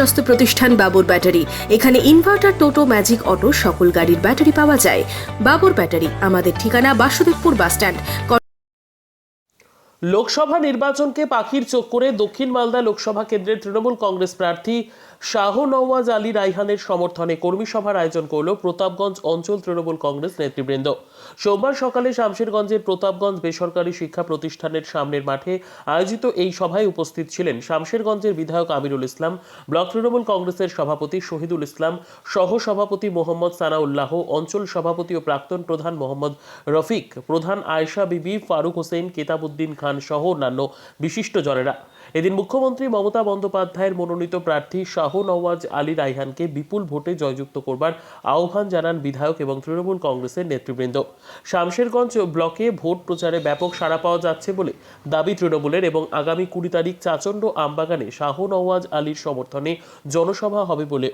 স্বাস্থ্য প্রতিষ্ঠান বাবুর ব্যাটারি। এখানে ইনভার্টার টোটো ম্যাজিক অটো সকল গাড়ির ব্যাটারি পাওয়া যায়। বাবুর ব্যাটারি, আমাদের ঠিকানা বাসুদেবপুর বাসস্ট্যান্ড। লোকসভা নির্বাচনকে পাখির চোখ করে দক্ষিণ মালদা লোকসভা কেন্দ্রের তৃণমূল কংগ্রেস প্রার্থী শাহ নওয়াজ আলী রাইহানের সমর্থনে কর্মী সভার আয়োজন করল প্রতাপগঞ্জ অঞ্চল তৃণমূল কংগ্রেস নেতৃবৃন্দ। সোমবার সকালে শামশেরগঞ্জের প্রতাপগঞ্জ বেসরকারি শিক্ষা প্রতিষ্ঠানের সামনের মাঠে আয়োজিত এই সভায় উপস্থিত ছিলেন শামশেরগঞ্জের বিধায়ক আমিরুল ইসলাম, ব্লক তৃণমূল কংগ্রেসের সভাপতি শহীদুল ইসলাম সহ সভাপতি মোহাম্মদ সানাউল্লাহ, অঞ্চল সভাপতি ও প্রাক্তন প্রধান মোহাম্মদ রফিক, প্রধান আয়েশা বিবি, ফারুক হোসেন কেতাবুদ্দিন খান সহ অন্যান্য বিশিষ্ট জনেরা। এদিন মুখ্যমন্ত্রী মমতা বন্দ্যোপাধ্যায়ের মনোনীত প্রার্থী শাহ নওয়াজ আলী রাইহানকে বিপুল ভোটে জয়যুক্ত করবার আহ্বান জানান বিধায়ক এবং তৃণমূল কংগ্রেসের নেতৃবৃন্দ। শামশেরগঞ্জ ব্লকে ভোট প্রচারে ব্যাপক সাড়া পাওয়া যাচ্ছে বলে দাবি তৃণমূলের এবং আগামী কুড়ি তারিখ চাচণ্ড আমবাগানে শাহ নওয়াজ আলীর সমর্থনে জনসভা হবে বলে